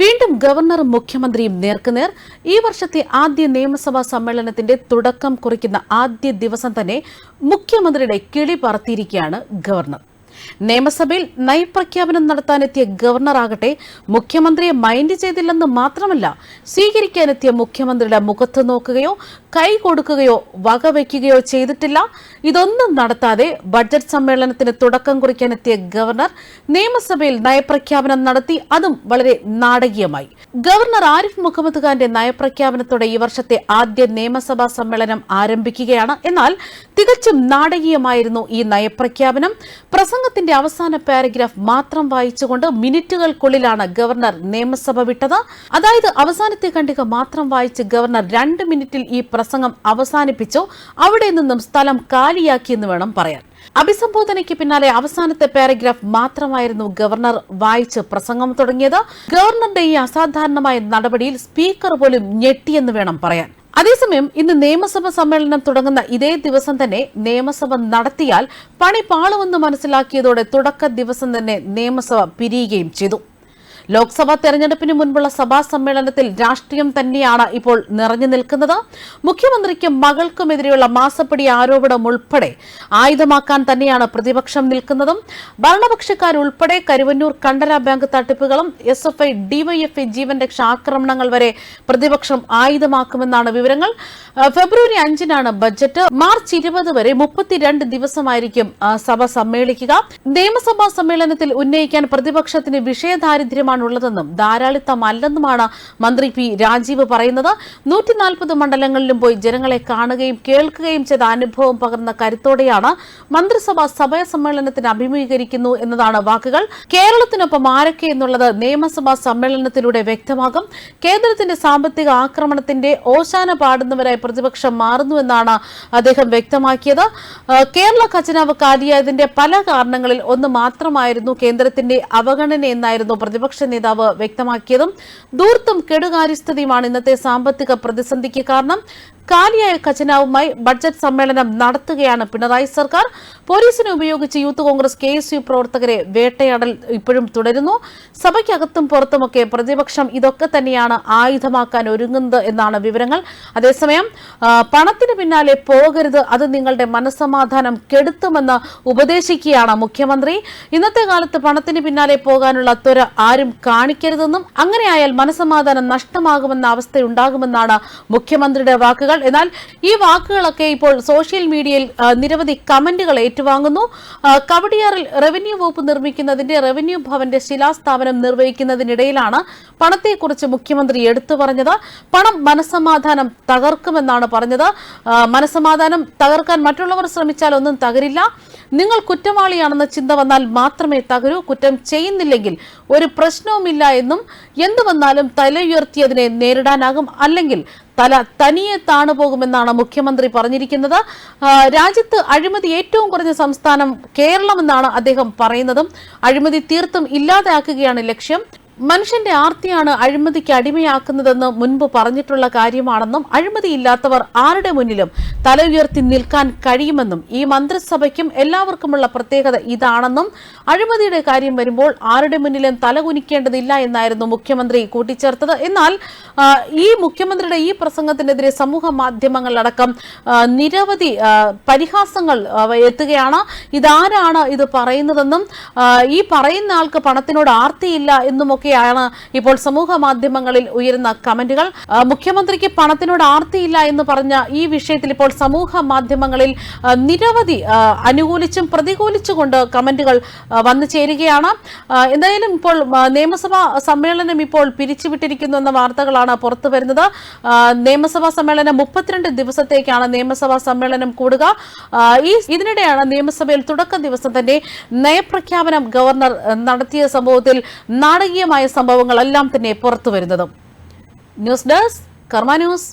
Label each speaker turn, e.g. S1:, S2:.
S1: വീണ്ടും ഗവർണറും മുഖ്യമന്ത്രിയും നേർക്കുനേർ. ഈ വർഷത്തെ ആദ്യ നിയമസഭാ സമ്മേളനത്തിന്റെ തുടക്കം കുറിക്കുന്ന ആദ്യ ദിവസം തന്നെ മുഖ്യമന്ത്രിയുടെ കിളി പറത്തിയിരിക്കുകയാണ് ഗവർണർ. നിയമസഭയിൽ നയപ്രഖ്യാപനം നടത്താനെത്തിയ ഗവർണറാകട്ടെ മുഖ്യമന്ത്രിയെ മൈൻഡ് ചെയ്തില്ലെന്ന് മാത്രമല്ല സ്വീകരിക്കാനെത്തിയ മുഖ്യമന്ത്രിയുടെ മുഖത്ത് നോക്കുകയോ കൈ കൊടുക്കുകയോ വകവയ്ക്കുകയോ ചെയ്തിട്ടില്ല. ഇതൊന്നും നടത്താതെ ബഡ്ജറ്റ് സമ്മേളനത്തിന് തുടക്കം കുറിക്കാനെത്തിയ ഗവർണർ നിയമസഭയിൽ നയപ്രഖ്യാപനം നടത്തി അതും വളരെ നാടകീയമായി. ഗവർണർ ആരിഫ് മുഹമ്മദ് ഖാന്റെ നയപ്രഖ്യാപനത്തോടെ ഈ വർഷത്തെ ആദ്യ നിയമസഭാ സമ്മേളനം ആരംഭിക്കുകയാണ്. എന്നാൽ തികച്ചും നാടകീയമായിരുന്നു ഈ നയപ്രഖ്യാപനം. പ്രസംഗത്തിന്റെ അവസാന പാരഗ്രാഫ് മാത്രം വായിച്ചുകൊണ്ട് മിനിറ്റുകൾക്കുള്ളിലാണ് ഗവർണർ നിയമസഭ വിട്ടത്. അതായത് അവസാനത്തെ കണ്ടിക മാത്രം വായിച്ച് ഗവർണർ രണ്ട് മിനിറ്റിൽ ഈ പ്രസംഗം അവസാനിപ്പിച്ചു. അവിടെ നിന്നും സ്ഥലം കാലിയാക്കിയെന്ന് വേണം പറയാൻ. അഭിസംബോധനയ്ക്ക് പിന്നാലെ അവസാനത്തെ പാരഗ്രാഫ് മാത്രമായിരുന്നു ഗവർണർ വായിച്ച് പ്രസംഗം തുടങ്ങിയത്. ഗവർണറുടെ ഈ അസാധാരണമായ നടപടിയിൽ സ്പീക്കർ പോലും ഞെട്ടിയെന്ന് വേണം പറയാൻ. അതേസമയം ഇന്ന് നിയമസഭ സമ്മേളനം തുടങ്ങുന്ന ഇതേ ദിവസം തന്നെ നിയമസഭ നടത്തിയാൽ പണി പാളുമെന്ന് മനസ്സിലാക്കിയതോടെ തുടക്ക ദിവസം തന്നെ നിയമസഭ പിരിയുകയും ചെയ്തു. ലോക്സഭാ തെരഞ്ഞെടുപ്പിന് മുൻപുള്ള സഭാ സമ്മേളനത്തിൽ രാഷ്ട്രീയം തന്നെയാണ് ഇപ്പോൾ നിറഞ്ഞു നിൽക്കുന്നത്. മുഖ്യമന്ത്രിക്കും മകൾക്കുമെതിരെയുള്ള മാസപ്പടി ആരോപണം ഉൾപ്പെടെ ആയുധമാക്കാൻ തന്നെയാണ് പ്രതിപക്ഷം നിൽക്കുന്നതും. ഭരണപക്ഷക്കാരുൾപ്പെടെ കരുവന്നൂർ കണ്ടല ബാങ്ക് തട്ടിപ്പുകളും എസ് എഫ് ഐ ഡിവൈഎഫ്ഐ ജീവൻ രക്ഷ ആക്രമണങ്ങൾ വരെ പ്രതിപക്ഷം ആയുധമാക്കുമെന്നാണ് വിവരങ്ങൾ. ഫെബ്രുവരി അഞ്ചിനാണ് ബജറ്റ്. മാർച്ച് ഇരുപത് വരെ മുപ്പത്തിരണ്ട് ദിവസമായിരിക്കും സഭ സമ്മേളിക്കുക. നിയമസഭാ സമ്മേളനത്തിൽ ഉന്നയിക്കാൻ പ്രതിപക്ഷത്തിന് വിഷയദാരിദ്ര്യമാണുള്ളതെന്നും ധാരാളിത്തമല്ലെന്നുമാണ് മന്ത്രി പി രാജീവ് പറയുന്നത്. നൂറ്റി നാൽപ്പത് മണ്ഡലങ്ങളിലും പോയി ജനങ്ങളെ കാണുകയും കേൾക്കുകയും ചെയ്ത അനുഭവം പകർന്ന കരുത്തോടെയാണ് മന്ത്രിസഭ സഭയ സമ്മേളനത്തിന് അഭിമുഖീകരിക്കുന്നു എന്നതാണ് വാക്കുകൾ. കേരളത്തിനൊപ്പം ആരൊക്കെ എന്നുള്ളത് നിയമസഭാ സമ്മേളനത്തിലൂടെ വ്യക്തമാകും. കേന്ദ്രത്തിന്റെ സാമ്പത്തിക ആക്രമണത്തിന്റെ ഓശാന പാടുന്നവരായി പ്രതിപക്ഷം മാറുന്നുവെന്നാണ് അദ്ദേഹം വ്യക്തമാക്കിയത്. കേരള ഖജനാവ് കാലിയായതിന്റെ പല കാരണങ്ങളിൽ ഒന്ന് മാത്രമായിരുന്നു കേന്ദ്രത്തിന്റെ അവഗണനയെന്നായിരുന്നു പ്രതിപക്ഷ നേതാവ് വ്യക്തമാക്കിയതും ദൂർത്തും കെടുകാര്യസ്ഥതയുമാണ് ഇന്നത്തെ സാമ്പത്തിക പ്രതിസന്ധിക്ക് കാരണം. കാലിയായ ഖജനാവുമായി ബഡ്ജറ്റ് സമ്മേളനം നടത്തുകയാണ് പിണറായി സർക്കാർ. പോലീസിനെ ഉപയോഗിച്ച് youth congress K S U പ്രവർത്തകരെ വേട്ടയാടൽ ഇപ്പോഴും തുടരുന്നു. സഭയ്ക്കകത്തും പുറത്തുമൊക്കെ പ്രതിപക്ഷം ഇതൊക്കെ തന്നെയാണ് ആയുധമാക്കാൻ ഒരുങ്ങുന്നത് എന്നാണ് വിവരങ്ങൾ. അതേസമയം പണത്തിന് പിന്നാലെ പോകരുത് അത് നിങ്ങളുടെ മനസ്സമാധാനം കെടുത്തുമെന്ന് ഉപദേശിക്കുകയാണ് മുഖ്യമന്ത്രി. ഇന്നത്തെ കാലത്ത് പണത്തിന് പിന്നാലെ പോകാനുള്ള ത്വര ആരും കാണിക്കരുതെന്നും അങ്ങനെയായാൽ മനസ്സമാധാനം നഷ്ടമാകുമെന്ന അവസ്ഥയുണ്ടാകുമെന്നാണ് മുഖ്യമന്ത്രിയുടെ വാക്കുകൾ. എന്നാൽ ഈ വാക്കുകളൊക്കെ ഇപ്പോൾ സോഷ്യൽ മീഡിയയിൽ നിരവധി കമന്റുകൾ ഏറ്റുവാങ്ങുന്നു. കവടിയാറിൽ റവന്യൂ വകുപ്പ് നിർമ്മിക്കുന്നതിന്റെ റവന്യൂ ഭവന്റെ ശിലാസ്ഥാപനം നിർവഹിക്കുന്നതിനിടയിലാണ് പണത്തെക്കുറിച്ച് മുഖ്യമന്ത്രി എടുത്തു പറഞ്ഞത്. പണം മനസമാധാനം തകർക്കുമെന്നാണ് പറഞ്ഞത്. മനസമാധാനം തകർക്കാൻ മറ്റുള്ളവർ ശ്രമിച്ചാൽ ഒന്നും തകരില്ല. നിങ്ങൾ കുറ്റവാളിയാണെന്ന ചിന്ത വന്നാൽ മാത്രമേ തകരൂ കുറ്റം ചെയ്യുന്നില്ലെങ്കിൽ ഒരു പ്രശ്നവുമില്ല എന്നും എന്തു വന്നാലും തലയുയർത്തിയതിനെ നേരിടാനാകും. അല്ലെങ്കിൽ തല തനിയെ താണുപോകുമെന്നാണ് മുഖ്യമന്ത്രി പറഞ്ഞിരിക്കുന്നത്. രാജ്യത്ത് അഴിമതി ഏറ്റവും കുറഞ്ഞ സംസ്ഥാനം കേരളമെന്നാണ് അദ്ദേഹം പറയുന്നതും. അഴിമതി തീർത്തും ഇല്ലാതാക്കുകയാണ് ലക്ഷ്യം. മനുഷ്യന്റെ ആർത്തിയാണ് അഴിമതിക്ക് അടിമയാക്കുന്നതെന്ന് മുൻപ് പറഞ്ഞിട്ടുള്ള കാര്യമാണെന്നും അഴിമതിയില്ലാത്തവർ ആരുടെ മുന്നിലും തല ഉയർത്തി നിൽക്കാൻ കഴിയുമെന്നും ഈ മന്ത്രിസഭയ്ക്കും എല്ലാവർക്കുമുള്ള പ്രത്യേകത ഇതാണെന്നും അഴിമതിയുടെ കാര്യം വരുമ്പോൾ ആരുടെ മുന്നിലും തല കുനിക്കേണ്ടതില്ല എന്നായിരുന്നു മുഖ്യമന്ത്രി കൂട്ടിച്ചേർത്തത്. എന്നാൽ ഈ മുഖ്യമന്ത്രിയുടെ ഈ പ്രസംഗത്തിനെതിരെ സമൂഹ മാധ്യമങ്ങളിലടക്കം നിരവധി പരിഹാസങ്ങൾ എത്തുകയാണ്. ഇതാരാണ് ഇത് പറയുന്നതെന്നും ഈ പറയുന്ന ആൾക്ക് പണത്തിനോട് ആർത്തിയില്ല എന്നുമൊക്കെയാണ് ഇപ്പോൾ സമൂഹ മാധ്യമങ്ങളിൽ ഉയരുന്ന കമന്റുകൾ മുഖ്യമന്ത്രിക്ക് പണത്തിനോട് ആർത്തിയില്ല എന്ന് പറഞ്ഞ ഈ വിഷയത്തിൽ ഇപ്പോൾ സമൂഹ മാധ്യമങ്ങളിൽ നിരവധി അനുകൂലിച്ചും പ്രതികൂലിച്ചുകൊണ്ട് കമന്റുകൾ വന്നു ചേരുകയാണ്. എന്തായാലും ഇപ്പോൾ നിയമസഭാ സമ്മേളനം ഇപ്പോൾ പിരിച്ചുവിട്ടിരിക്കുന്നു എന്ന വാർത്തകളാണ് പുറത്തു വരുന്നത്. നിയമസഭാ സമ്മേളനം മുപ്പത്തിരണ്ട് ദിവസത്തേക്കാണ് നിയമസഭാ സമ്മേളനം കൂടുക. ഈ ഇതിനിടെയാണ് നിയമസഭയിൽ തുടക്ക ദിവസം തന്നെ നയപ്രഖ്യാപനം ഗവർണർ നടത്തിയ സംഭവത്തിൽ നാടകീയമായ സംഭവങ്ങളെല്ലാം തന്നെ പുറത്തു വരുന്നതും ന്യൂസ് ഡെസ്ക് കർമ്മ ന്യൂസ്.